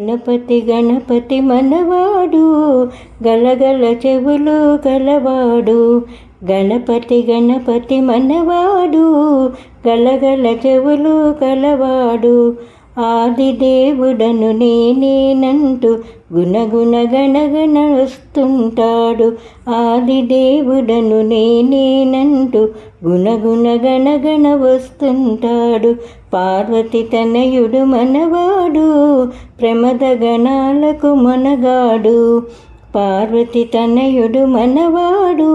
గణపతి గణపతి మనవాడు గలగల చెవులు గలవాడు. గణపతి గణపతి మనవాడు గలగల చెవులు గలవాడు. ఆదిదేవుడను నేనేనంటూ గుణగుణ గణగణ వస్తుంటాడు ఆదిదేవుడను నేనేనంటూ గుణగుణ గణగణ వస్తుంటాడు పార్వతి తనయుడు మనవాడు ప్రమద గణాలకు మనగాడు. పార్వతి తనయుడు మనవాడు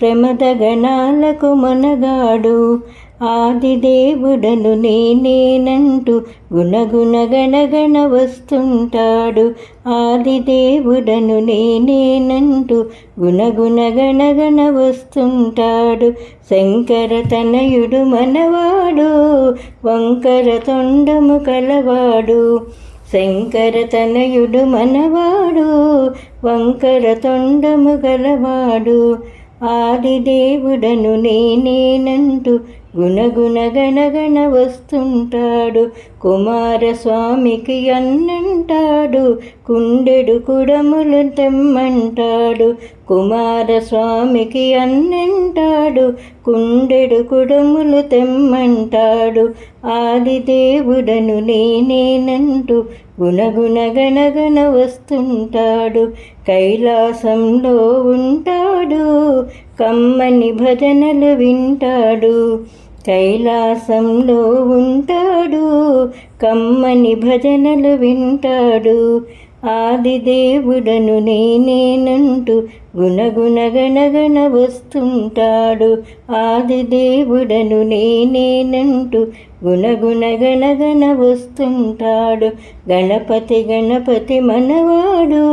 ప్రమద గణాలకు మనగాడు. ఆదిదేవుడను నేనేనంటూ గుణగుణ గణగణ వస్తుంటాడు ఆదిదేవుడను నేనేనంటూ గుణగుణ గణగణ వస్తుంటాడు శంకర తనయుడు మనవాడు వంకర తొండము కలవాడు. శంకర తనయుడు మనవాడు వంకర తొండము గలవాడు. ఆదిదేవుడను నేనేనంటూ గుణగుణ గణగణ వస్తుంటాడు కుమారస్వామికి అన్నంటాడు. కుండెడు కుడములు తెమ్మంటాడు. కుమారస్వామికి అన్నంటాడు. కుండెడు కుడములు తెమ్మంటాడు. ఆదిదేవుడను నేనేనంటూ గుణగుణ గణగణ వస్తుంటాడు కైలాసంలో ఉంటాడు. కమ్మని భజనలు వింటాడు. కైలాసంలో ఉంటాడు కమ్మని భజనలు వింటాడు. ఆదిదేవుడను నేనేనంటూ గుణగుణగణగణ వస్తుంటాడు ఆదిదేవుడను నేనేనంటూ గుణగుణగణగణ వస్తుంటాడు గణపతి గణపతి మనవాడు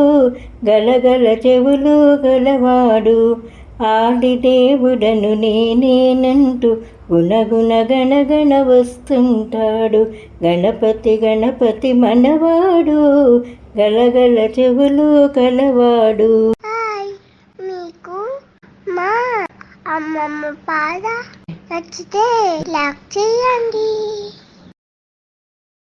గలగల చెవులు గలవాడు. ఆదిదేవుడను నేనేనంటూ గుణగుణ గణగణ వస్తుంటాడు గణపతి గణపతి మనవాడు. గలగల చెవులు కలవాడు. మీకు మా అమ్మమ్మ పాద నచ్చితే లైక్ చేయండి.